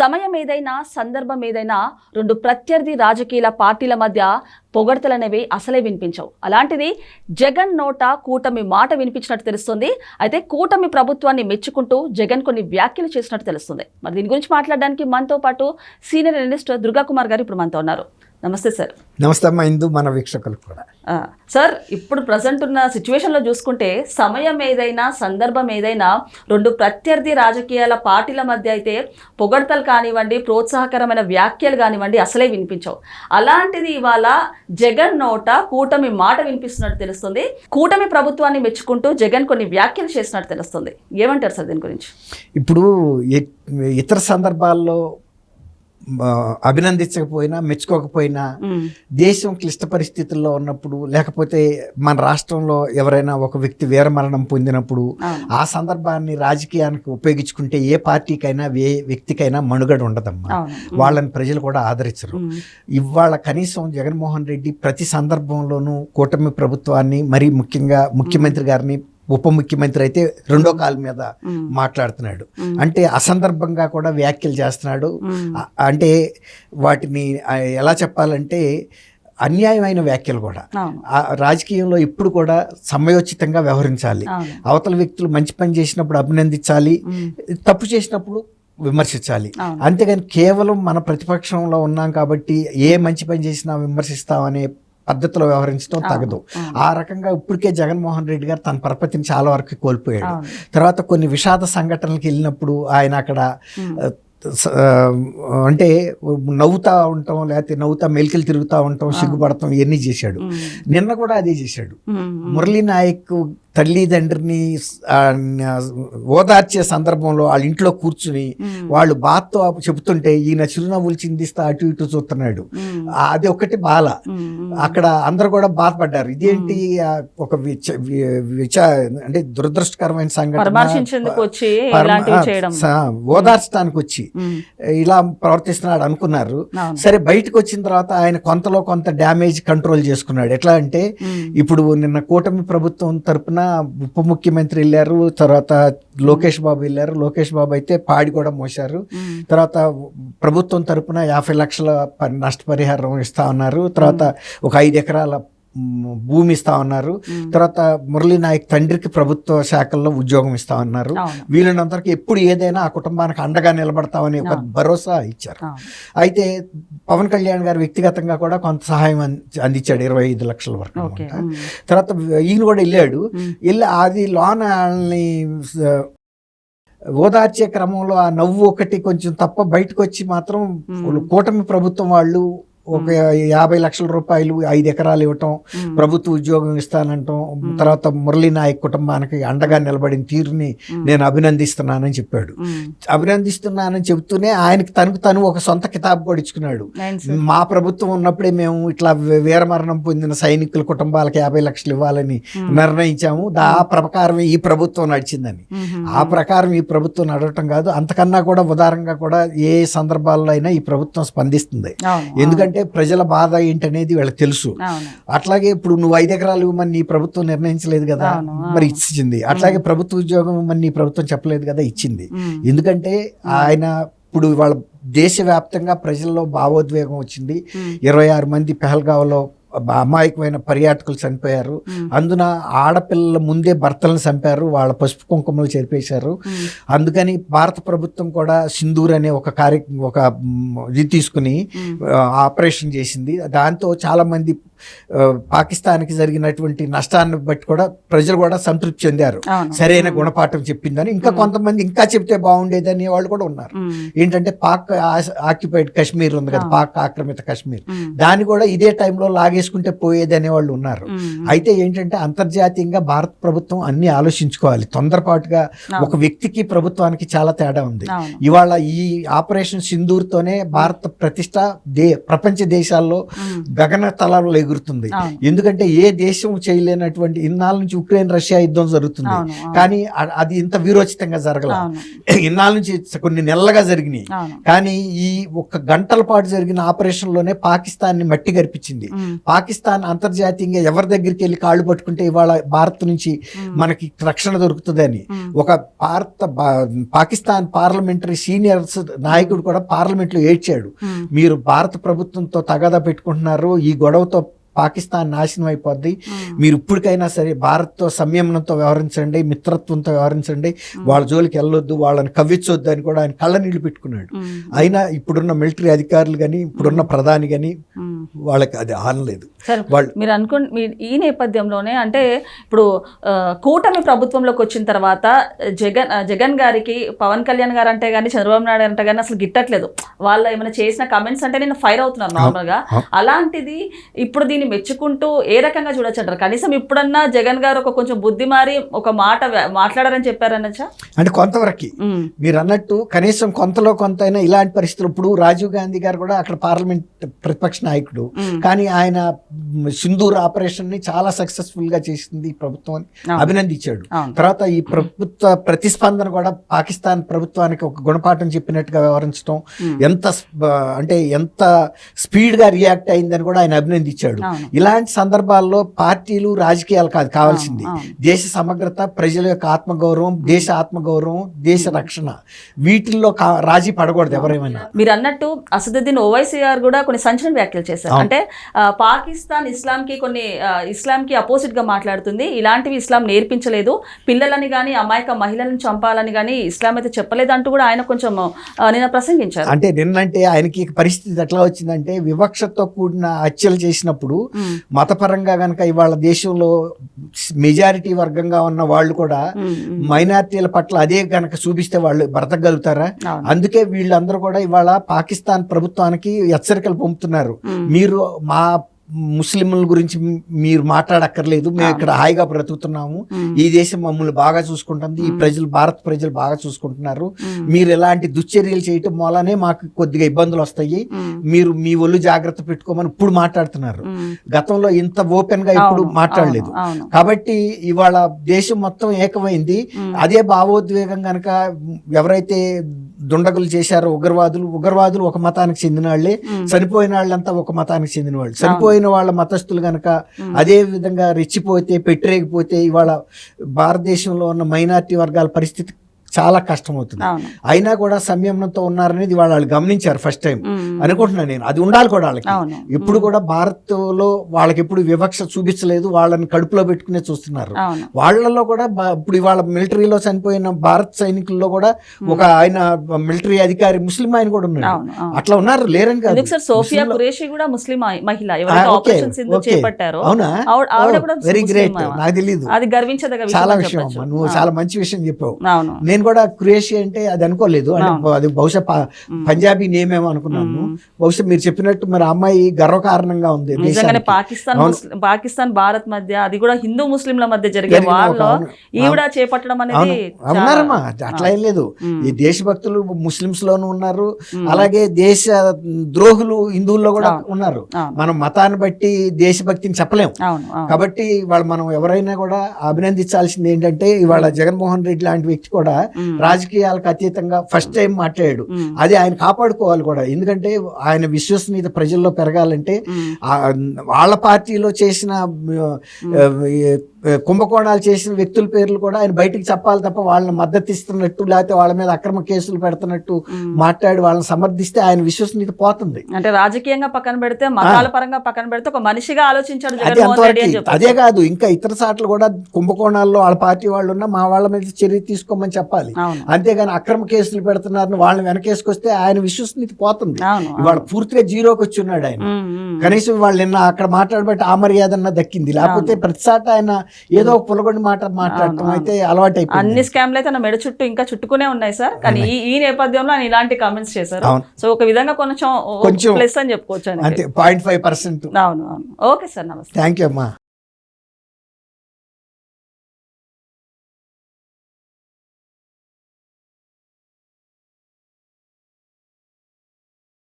సమయం ఏదైనా సందర్భం ఏదైనా రెండు ప్రత్యర్థి రాజకీయ పార్టీల మధ్య పొగడతలనేవి అసలే వినిపించవు. అలాంటిది జగన్ నోట కూటమి మాట వినిపించినట్టు తెలుస్తుంది. అయితే కూటమి ప్రభుత్వాన్ని మెచ్చుకుంటూ జగన్ కొన్ని వ్యాఖ్యలు చేసినట్టు తెలుస్తుంది. మరి దీని గురించి మాట్లాడడానికి మనతో పాటు సీనియర్ అనలిస్ట్ దుర్గా కుమార్ గారు ఇప్పుడు మనతో ఉన్నారు. నమస్తే సార్. నమస్తే అమ్మా ఇందు మన వీక్షకులు కూడా. సార్ ఇప్పుడు ప్రజెంట్ ఉన్న సిచ్యువేషన్లో చూసుకుంటే సమయం ఏదైనా సందర్భం ఏదైనా రెండు ప్రత్యర్థి రాజకీయాల పార్టీల మధ్య అయితే పొగడ్తలు కానివ్వండి ప్రోత్సాహకరమైన వ్యాఖ్యలు కానివ్వండి అసలే వినిపించవు. అలాంటిది ఇవాళ జగన్ నోట కూటమి మాట వినిపిస్తున్నట్టు తెలుస్తుంది. కూటమి ప్రభుత్వాన్ని మెచ్చుకుంటూ జగన్ కొన్ని వ్యాఖ్యలు చేసినట్టు తెలుస్తుంది. ఏమంటారు సార్ దీని గురించి? ఇప్పుడు ఇతర సందర్భాల్లో అభినందించకపోయినా మెచ్చుకోకపోయినా దేశం క్లిష్ట పరిస్థితుల్లో ఉన్నప్పుడు లేకపోతే మన రాష్ట్రంలో ఎవరైనా ఒక వ్యక్తి వీరమరణం పొందినప్పుడు. ఆ సందర్భాన్ని రాజకీయానికి ఉపయోగించుకుంటే ఏ పార్టీకైనా ఏ వ్యక్తికైనా మనుగడ ఉండదమ్మా. వాళ్ళని ప్రజలు కూడా ఆదరించరు. ఇవాళ కనీసం జగన్మోహన్ రెడ్డి ప్రతి సందర్భంలోనూ కూటమి ప్రభుత్వాన్ని మరీ ముఖ్యంగా ముఖ్యమంత్రి గారిని ఉప ముఖ్యమంత్రి అయితే రెండో కాలు మీద మాట్లాడుతున్నాడు. అంటే అసందర్భంగా కూడా వ్యాఖ్యలు చేస్తున్నాడు. అంటే వాటిని ఎలా చెప్పాలంటే అన్యాయమైన వ్యాఖ్యలు కూడా. రాజకీయంలో ఇప్పుడు కూడా సమయోచితంగా వ్యవహరించాలి. అవతల వ్యక్తులు మంచి పని చేసినప్పుడు అభినందించాలి. తప్పు చేసినప్పుడు విమర్శించాలి. అంతేగాని కేవలం మన ప్రతిపక్షంలో ఉన్నాం కాబట్టి ఏ మంచి పని చేసినా విమర్శిస్తామనే పద్ధతిలో వ్యవహరించడం తగదు. ఆ రకంగా ఇప్పటికే జగన్మోహన్ రెడ్డి గారు తన పరపతిని చాలా వరకు కోల్పోయాడు. తర్వాత కొన్ని విషాద సంఘటనలకు వెళ్ళినప్పుడు ఆయన అక్కడ అంటే నవ్వుతా ఉండటం లేకపోతే నవ్వుతా మెలికలు తిరుగుతూ ఉండటం సిగ్గుపడటం ఇవన్నీ చేశాడు. నిన్న కూడా అదే చేశాడు. మురళీ నాయక్ తల్లిదండ్రిని ఓదార్చే సందర్భంలో వాళ్ళ ఇంట్లో కూర్చుని వాళ్ళు బాధతో చెబుతుంటే ఈయన చిరునవ్వులు చిందిస్తా అటు ఇటు చూస్తున్నాడు. అది ఒకటి బాల. అక్కడ అందరు కూడా బాధపడ్డారు. ఇదేంటి ఒక విచ- అంటే దురదృష్టకరమైన సంఘటన ఓదార్చడానికి వచ్చి ఇలా ప్రవర్తిస్తున్నాడు అనుకున్నారు. సరే బయటకు వచ్చిన తర్వాత ఆయన కొంతలో కొంత డ్యామేజ్ కంట్రోల్ చేసుకున్నాడు. ఎట్లా అంటే ఇప్పుడు నిన్న కూటమి ప్రభుత్వం తరపున ఉప ముఖ్యమంత్రి వెళ్ళారు తర్వాత లోకేష్ బాబు వెళ్ళారు. లోకేష్ బాబు అయితే పాడి కూడా మోశారు. తర్వాత ప్రభుత్వం తరపున యాభై లక్షల నష్టపరిహారం ఇస్తా ఉన్నారు. తర్వాత ఒక ఐదు ఎకరాల భూమి ఇస్తా ఉన్నారు తర్వాత మురళీ నాయక్ తండ్రికి ప్రభుత్వ శాఖల్లో ఉద్యోగం ఇస్తా ఉన్నారు అవును. వీళ్ళనందరికీ ఎప్పుడు ఏదైనా ఆ కుటుంబానికి అండగా నిలబడతామని ఒక. భరోసా ఇచ్చారు. అయితే పవన్ కళ్యాణ్ గారు వ్యక్తిగతంగా కూడా కొంత సహాయం అంది- అందించాడు ఇరవై ఐదు లక్షల వరకు తర్వాత ఈయన కూడా వెళ్ళాడు. వెళ్ళి అది లోన వాళ్ళని ఓదార్చే క్రమంలో ఆ నవ్వు ఒకటి కొంచెం తప్ప బయటకు వచ్చి మాత్రం. కూటమి ప్రభుత్వం వాళ్ళు ఒక యాభై లక్షల రూపాయలు ఐదు ఎకరాలు ఇవ్వటం ప్రభుత్వ ఉద్యోగం ఇస్తానంటాం. తర్వాత మురళీ నాయక్ కుటుంబానికి అండగా నిలబడిన తీరుని నేను అభినందిస్తున్నానని చెప్పాడు. అభినందిస్తున్నానని చెబుతూనే ఆయనకి తనకు తను ఒక సొంత కితాబు సార్. మా ప్రభుత్వం ఉన్నప్పుడే మేము ఇట్లా వీరమరణం పొందిన సైనికుల కుటుంబాలకు యాభై లక్షలు ఇవ్వాలని నిర్ణయించాము. ఆ ప్రకారమే ఈ ప్రభుత్వం నడిచిందని. ఆ ప్రకారం ఈ ప్రభుత్వం నడవటం కాదు అంతకన్నా కూడా ఉదారంగా కూడా ఏ సందర్భాల్లో అయినా ఈ ప్రభుత్వం స్పందిస్తుంది. అవును, ఎందుకంటే ప్రజల బాధ ఏంటనేది వీళ్ళకి తెలుసు. అట్లాగే ఇప్పుడు నువ్వు ఐదు ఎకరాలు ఇవ్వమని నీ ప్రభుత్వం నిర్ణయించలేదు కదా మరి. ఇచ్చింది. అట్లాగే ప్రభుత్వ ఉద్యోగం ఇవ్వమని నీ ప్రభుత్వం చెప్పలేదు కదా ఇచ్చింది. ఎందుకంటే ఆయన ఇప్పుడు వాళ్ళ దేశవ్యాప్తంగా ప్రజల్లో భావోద్వేగం వచ్చింది. ఇరవై ఆరు మంది పెహల్గావ్లో అమాయకమైన పర్యాటకులు చనిపోయారు. అందున ఆడపిల్లల ముందే భర్తలను చంపారు. వాళ్ళ పసుపు కుంకుమలు చెరిపేశారు. అందుకని భారత ప్రభుత్వం కూడా సింధూర్ అనే ఒక కార్య ఒక ఇది తీసుకుని ఆపరేషన్ చేసింది. దాంతో చాలా మంది ఆ, పాకిస్తాన్కి జరిగినటువంటి నష్టాన్ని బట్టి కూడా ప్రజలు కూడా సంతృప్తి చెందారు. సరైన గుణపాఠం చెప్పిందని. ఇంకా కొంతమంది ఇంకా చెప్తే బాగుండేదని వాళ్ళు కూడా ఉన్నారు. ఏంటంటే పాక్ ఆక్యుపైడ్ కాశ్మీర్ ఉంది కదా. పాక్ ఆక్రమిత కాశ్మీర్. దాన్ని కూడా ఇదే టైంలో లాగేసుకుంటే పోయేది అనే వాళ్ళు ఉన్నారు. అయితే ఏంటంటే అంతర్జాతీయంగా భారత ప్రభుత్వం అన్ని ఆలోచించుకోవాలి. తొందరపాటుగా. ఒక వ్యక్తికి ప్రభుత్వానికి చాలా తేడా ఉంది. ఇవాళ ఈ ఆపరేషన్ సింధూర్తోనే భారత ప్రతిష్ట దే ప్రపంచ దేశాల్లో గగన తలాలు ఎగురుతుంది. ఎందుకంటే ఏ దేశం చేయలేనటువంటి ఇన్నాళ్ళ నుంచి ఉక్రెయిన్ రష్యా యుద్ధం జరుగుతుంది. కానీ అది ఇంత వీరోచితంగా జరగల. ఇన్నాళ్ళ నుంచి కొన్ని నెలలుగా జరిగినాయి. కానీ ఈ ఒక్క గంటల పాటు జరిగిన ఆపరేషన్లోనే పాకిస్తాన్ని మట్టి గరిపించింది. పాకిస్తాన్ అంతర్జాతీయంగా ఎవరి దగ్గరికి వెళ్ళి కాళ్ళు పట్టుకుంటే ఇవాళ భారత్ నుంచి మనకి రక్షణ దొరుకుతుందని ఒక భారత పాకిస్తాన్ పార్లమెంటరీ సీనియర్స్ నాయకుడు కూడా పార్లమెంట్లో ఏడ్చాడు మీరు భారత ప్రభుత్వంతో తగాదా పెట్టుకుంటున్నారు. ఈ గొడవతో పాకిస్తాన్ నాశనం అయిపోద్ది. మీరు ఇప్పటికైనా సరే భారత్తో సంయమనంతో వ్యవహరించండి మిత్రత్వంతో వ్యవహరించండి. వాళ్ళ జోలికి వెళ్ళొద్దు వాళ్ళని కవ్వించొద్దు అని కూడా ఆయన కళ్ళ నీళ్ళు పెట్టుకున్నాడు. అయినా ఇప్పుడున్న మిలిటరీ అధికారులు కానీ ఇప్పుడున్న ప్రధాని కానీ. వాళ్ళకి అది ఆనలేదు. వాళ్ళు మీరు అనుకు మీ ఈ నేపథ్యంలోనే అంటే ఇప్పుడు కూటమి ప్రభుత్వంలోకి వచ్చిన తర్వాత జగన్ జగన్ గారికి పవన్ కళ్యాణ్ గారు అంటే కానీ చంద్రబాబు నాయుడు అంటే కానీ అసలు గిట్టట్లేదు. వాళ్ళు ఏమైనా చేసిన కమెంట్స్ అంటే నేను ఫైర్ అవుతున్నాను నార్మల్గా. అలాంటిది ఇప్పుడు దీన్ని మెచ్చుకుంటూ ఏ రకంగా చూడొచ్చు అంటారు? కనీసం ఇప్పుడన్నా జగన్ గారు ఒక కొంచెం బుద్ధి మారి ఒక మాట మాట్లాడారని చెప్పారనచ్చా అంటే కొంతవరకు. మీరు అన్నట్టు కనీసం కొంతలో కొంత అయినా ఇలాంటి పరిస్థితులు ఇప్పుడు రాజీవ్ గాంధీ గారు కూడా అక్కడ పార్లమెంట్ ప్రతిపక్ష నాయకుడు. కానీ ఆయన సింధూర్ ఆపరేషన్ని చాలా సక్సెస్ఫుల్గా చేసింది ఈ ప్రభుత్వం అని. అభినందించాడు. తర్వాత ఈ ప్రభుత్వ ప్రతిస్పందన కూడా పాకిస్తాన్ ప్రభుత్వానికి ఒక గుణపాఠం చెప్పినట్టుగా వ్యవహరించడం ఎంత అంటే ఎంత స్పీడ్గా రియాక్ట్ అయిందని కూడా ఆయన అభినందించాడు. ఇలాంటి సందర్భాల్లో పార్టీలు రాజకీయాలు కాదు కావాల్సింది. దేశ సమగ్రత ప్రజల యొక్క ఆత్మగౌరవం దేశ ఆత్మగౌరవం దేశ రక్షణ. వీటిల్లో కా- రాజీ పడకూడదు ఎవరేమైనా. మీరు అన్నట్టు అసదుద్దీన్ ఓవైసీ గారు కూడా కొన్ని సంచలన వ్యాఖ్యలు చేశారు. అంటే పాకిస్తాన్ ఇస్లాంకి కొన్ని ఆ, ఇస్లాంకి అపోజిట్గా మాట్లాడుతుంది. ఇలాంటివి ఇస్లాం నేర్పించలేదు. పిల్లలని కానీ అమాయక మహిళలను చంపాలని కానీ ఇస్లాం అయితే చెప్పలేదు అంటూ కూడా ఆయన కొంచెం నిన్న ప్రసంగించారు. అంటే నిన్నంటే ఆయనకి పరిస్థితి ఎట్లా వచ్చిందంటే వివక్షతో కూడిన హత్యలు చేసినప్పుడు మతపరంగా గనక ఇవాళ దేశంలో మెజారిటీ వర్గంగా ఉన్న వాళ్ళు కూడా. మైనారిటీల పట్ల అదే గనక చూపిస్తే వాళ్ళు బ్రతకగలుగుతారా. అందుకే వీళ్ళందరూ కూడా ఇవాళ పాకిస్తాన్ ప్రభుత్వానికి హెచ్చరికలు పంపుతున్నారు మీరు మా ముస్లింల గురించి మీరు మాట్లాడక్కర్లేదు. మేము ఇక్కడ హాయిగా బ్రతుకుతున్నాము. ఈ దేశం మమ్మల్ని బాగా చూసుకుంటుంది. ఈ ప్రజలు భారత ప్రజలు బాగా చూసుకుంటున్నారు. మీరు ఎలాంటి దుశ్చర్యలు చేయటం వల్లనే మాకు కొద్దిగా ఇబ్బందులు వస్తాయి. మీరు మీ ఒళ్ళు జాగ్రత్త పెట్టుకోమని ఇప్పుడు మాట్లాడుతున్నారు. గతంలో ఇంత ఓపెన్గా ఇప్పుడు మాట్లాడలేదు. కాబట్టి ఇవాళ దేశం మొత్తం ఏకమైంది. అదే భావోద్వేగం కనుక ఎవరైతే దుండగులు చేశారో ఉగ్రవాదులు. ఉగ్రవాదులు ఒక మతానికి చెందిన వాళ్ళే. చనిపోయిన వాళ్ళంతా ఒక మతానికి చెందిన వాళ్ళు. చనిపోయిన వాళ్ళ మతస్థులు ఉమ్. అదే విధంగా రెచ్చిపోతే పెట్టరేగిపోతే ఇవాళ భారతదేశంలో ఉన్న మైనారిటీ వర్గాల పరిస్థితి చాలా కష్టమవుతుంది. అవును. అయినా కూడా సంయమనంతో ఉన్నారనేది వాళ్ళు వాళ్ళు గమనించారు ఫస్ట్ టైం అనుకుంటున్నాను నేను. అది ఉండాలి కూడా వాళ్ళకి. ఎప్పుడు కూడా భారత్లో వాళ్ళకి ఎప్పుడు వివక్ష చూపించలేదు వాళ్ళని కడుపులో పెట్టుకునే చూస్తున్నారు. వాళ్ళలో కూడా ఇప్పుడు ఇవాళ మిలిటరీలో చనిపోయిన భారత్ సైనికుల్లో కూడా ఒక ఆయన మిలిటరీ అధికారి ముస్లిం ఆయన కూడా ఉన్నాడు. అవును అట్లా ఉన్నారు లేరని కాదు. సార్? సోఫియా కురేషి కూడా ముస్లిం మహి- మహిళ. ఆపరేషన్ సింధు. చేపట్టారో అవునా? Very great. నాకు తెలియదు అది గర్వించదగ్గ చాలా విషయం నువ్వు చాలా మంచి విషయం చెప్పావు. అవును. నేను కూడా క్రియేషి అంటే అది అనుకోలేదు అంటే. అది బహుశా. పంజాబీ నేమ్ ఏమో అనుకున్నాను. బహుశా మీరు చెప్పినట్టు మరి అమ్మాయి గర్వకారణంగా ఉంది నిజంగానే. పాకిస్తాన్ పాకిస్తాన్ భారత్ మధ్య అది కూడా హిందూ ముస్లింల మధ్య జరిగే అవును. ఈవిడ చేపట్టడం అనేది ఉన్నారమ్మా అట్లా ఏం లేదు. ఈ దేశభక్తులు ముస్లిమ్స్ లోనూ ఉన్నారు. అలాగే దేశ ద్రోహులు హిందువుల్లో కూడా. ఉన్నారు మనం మతాన్ని బట్టి దేశభక్తిని చెప్పలేం అవును అవును కాబట్టి ఇవాళ మనం ఎవరైనా కూడా అభినందించాల్సింది ఏంటంటే ఇవాళ జగన్మోహన్ రెడ్డి లాంటి వ్యక్తి కూడా. రాజకీయాలకు అతీతంగా ఫస్ట్ టైం మాట్లాడాడు. అది ఆయన కాపాడుకోవాలి కూడా. ఎందుకంటే ఆయన విశ్వసనీయత ప్రజల్లో పెరగాలంటే వాళ్ళ పార్టీలో చేసిన కుంభకోణాలు చేసిన వ్యక్తుల పేర్లు కూడా ఆయన బయటికి చెప్పాలి తప్ప వాళ్ళని మద్దతు ఇస్తున్నట్టు లేకపోతే వాళ్ళ మీద అక్రమ కేసులు పెడుతున్నట్టు. మాట్లాడి వాళ్ళని సమర్థిస్తే ఆయన విశ్వసనీయత పోతుంది. అంటే రాజకీయంగా పక్కన పెడితే మతాల పరంగా పక్కన పెడితే ఒక మనిషిగా ఆలోచించాడు అది కాదు ఇంకా ఇతర సార్లు కూడా కుంభకోణాల్లో వాళ్ళ పార్టీ వాళ్ళు ఉన్నా మా వాళ్ళ మీద చర్య తీసుకోమని చెప్పాలి. అంతేగాని అక్రమ కేసులు పెడుతున్నారని వాళ్ళని వెనకేసుకొస్తే ఆయన విశ్వసనీయత పోతుంది. ఇవాళ పూర్తిగా జీరోకి వచ్చి ఉన్నాడు ఆయన. కనీసం వాళ్ళు నిన్న అక్కడ మాట్లాడబట్టి ఆ మర్యాదన్న దక్కింది. లేకపోతే ప్రతిసాట ఆయన ఏదో ఒక పులగొండి మాట మాట్లాడటం అయితే అలవాటు అన్ని స్కామ్లు అయితే నా మెడ చుట్టూ ఇంకా చుట్టుకునే ఉన్నాయి సార్. కానీ ఈ నేపథ్యంలో ఆయన ఇలాంటి కామెంట్స్ చేశారు. సో ఒక విధంగా కొంచెం కొంచెం ప్లస్ అని చెప్పుకోవచ్చు. అంతే పాయింట్ ఫైవ్ పర్సెంట్ అవును అవును. ఓకే సార్ నమస్తే. థ్యాంక్ యూ అమ్మా.